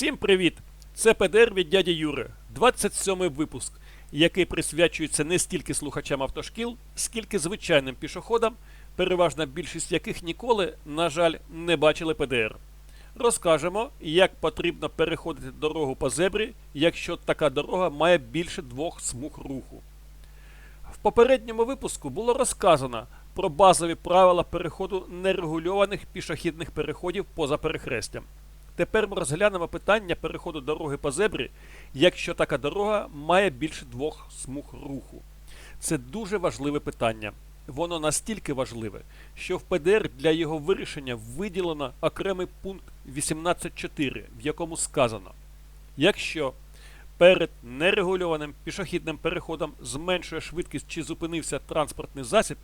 Всім привіт! Це ПДР від дяді Юри, 27-й випуск, який присвячується не стільки слухачам автошкіл, скільки звичайним пішоходам, переважна більшість яких ніколи, на жаль, не бачили ПДР. Розкажемо, як потрібно переходити дорогу по зебрі, якщо така дорога має більше двох смуг руху. В попередньому випуску було розказано про базові правила переходу нерегульованих пішохідних переходів поза перехрестям. Тепер ми розглянемо питання переходу дороги по зебрі, якщо така дорога має більше двох смуг руху. Це дуже важливе питання. Воно настільки важливе, що в ПДР для його вирішення виділено окремий пункт 18.4, в якому сказано: якщо перед нерегульованим пішохідним переходом зменшує швидкість чи зупинився транспортний засіб,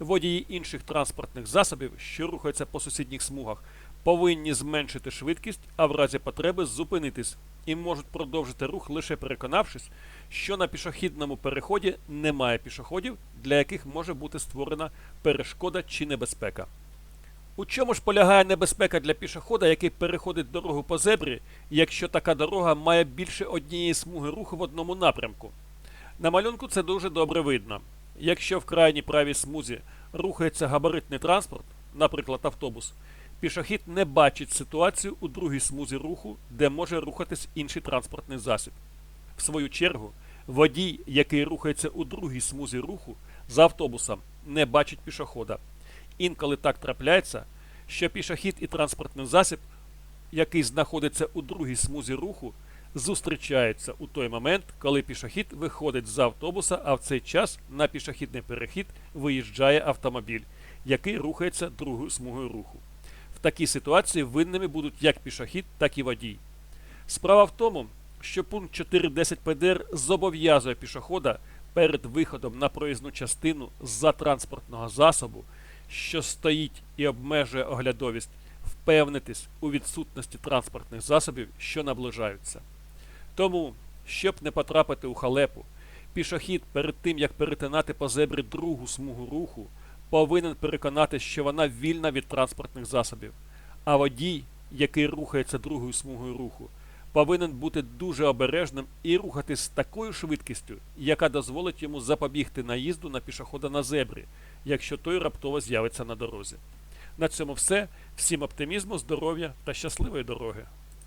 водії інших транспортних засобів, що рухаються по сусідніх смугах, повинні зменшити швидкість, а в разі потреби зупинитись і можуть продовжити рух лише переконавшись, що на пішохідному переході немає пішоходів, для яких може бути створена перешкода чи небезпека. У чому ж полягає небезпека для пішохода, який переходить дорогу по зебрі, якщо така дорога має більше однієї смуги руху в одному напрямку? На малюнку це дуже добре видно. Якщо в крайній правій смузі рухається габаритний транспорт, наприклад, автобус, пішохід не бачить ситуацію у другій смузі руху, де може рухатись інший транспортний засіб. В свою чергу, водій, який рухається у другій смузі руху за автобусом, не бачить пішохода. Інколи так трапляється, що пішохід і транспортний засіб, який знаходиться у другій смузі руху, зустрічаються у той момент, коли пішохід виходить з автобуса, а в цей час на пішохідний перехід виїжджає автомобіль, який рухається другою смугою руху. В такій ситуації винними будуть як пішохід, так і водій. Справа в тому, що пункт 4.10 ПДР зобов'язує пішохода перед виходом на проїзну частину з-за транспортного засобу, що стоїть і обмежує оглядовість, впевнитись у відсутності транспортних засобів, що наближаються. Тому, щоб не потрапити у халепу, пішохід перед тим як перетинати по зебрі другу смугу руху, повинен переконатися, що вона вільна від транспортних засобів, а водій, який рухається другою смугою руху, повинен бути дуже обережним і рухатись з такою швидкістю, яка дозволить йому запобігти наїзду на пішохода на зебрі, якщо той раптово з'явиться на дорозі. На цьому все. Всім оптимізму, здоров'я та щасливої дороги!